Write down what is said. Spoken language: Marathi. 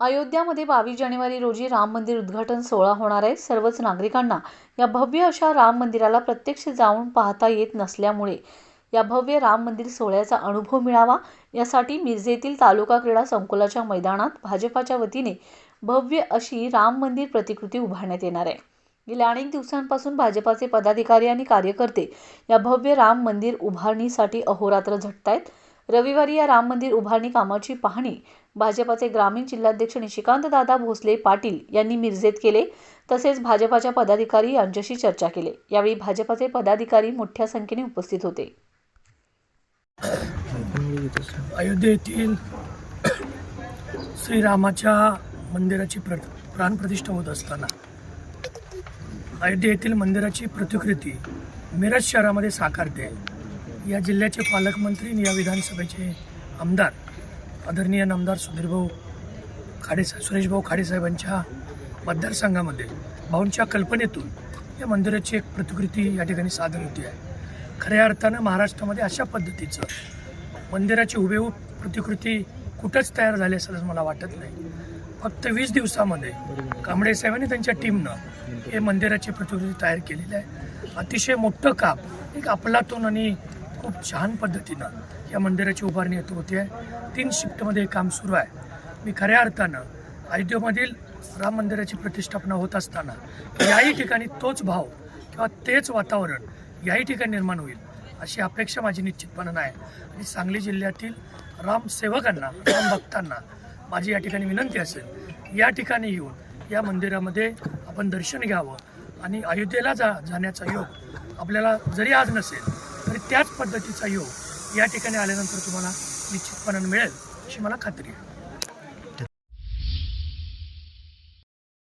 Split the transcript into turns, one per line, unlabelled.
अयोध्यामध्ये बावीस जानेवारी रोजी राम मंदिर उद्घाटन सोहळा होणार आहे. सर्वच नागरिकांना या भव्य अशा राम मंदिराला प्रत्यक्ष जाऊन पाहता येत नसल्यामुळे या भव्य राम मंदिर सोहळ्याचा अनुभव मिळावा. यासाठी मिरजेतील तालुका क्रीडा संकुलाच्या मैदानात भाजपाच्या वतीने भव्य अशी राम मंदिर प्रतिकृती उभारण्यात येणार आहे. गेल्या अनेक दिवसांपासून भाजपाचे पदाधिकारी आणि कार्यकर्ते या भव्य राम मंदिर उभारणीसाठी अहोरात्र झटतायत. रविवारी या राम मंदिर उभारणी कामाची पाहणी भाजपाचे ग्रामीण जिल्हाध्यक्ष निशिकांतदादा भोसले पाटील यांनी मिरजेत केले तसेच भाजपाच्या पदाधिकारी यांच्याशी चर्चा केली. यावेळी भाजपाचे पदाधिकारी मोठ्या संख्येने उपस्थित होते.
अयोध्येतील येथील श्रीरामाच्या मंदिराची प्र प्राणप्रतिष्ठा होत असताना अयोध्येतील येथील मंदिराची प्रतिकृती मिरज शहरामध्ये साकारते या जिल्ह्याचे पालकमंत्री आणि या विधानसभेचे आमदार आदरणीय नामदार सुधीरभाऊ खाडेसा सुरेशभाऊ खाडेसाहेबांच्या मतदारसंघामध्ये भाऊंच्या कल्पनेतून या मंदिराची एक प्रतिकृती या ठिकाणी सादर होती आहे. खऱ्या अर्थानं महाराष्ट्रामध्ये अशा पद्धतीचं मंदिराची हुबेहूब प्रतिकृती कुठंच तयार झाली असेल असं मला वाटत नाही. फक्त वीस दिवसामध्ये कांबळे साहेबांनी त्यांच्या टीमनं हे मंदिराची प्रतिकृती तयार केलेली आहे. अतिशय मोठं काम एक आपलातून आणि खूप छान पद्धतीनं या मंदिराची उभारणी येत होती आहे तीन शिफ्टमध्ये काम सुरू आहे. मी खऱ्या अर्थानं अयोध्येमधील राम मंदिराची प्रतिष्ठापना होत असताना याही ठिकाणी तोच भाव किंवा तेच वातावरण याही ठिकाणी निर्माण होईल अशी अपेक्षा माझी निश्चितपणे आहे आणि सांगली जिल्ह्यातील रामसेवकांना राम भक्तांना माझी या ठिकाणी विनंती असेल या ठिकाणी येऊन या मंदिरामध्ये आपण दर्शन घ्यावं आणि अयोध्येला जा जाण्याचा योग आपल्याला जरी आज नसेल त्याच पद्धतीचा योग या ठिकाणी आल्यानंतर तुम्हाला निश्चितपणे मिळेल अशी मला खात्री आहे.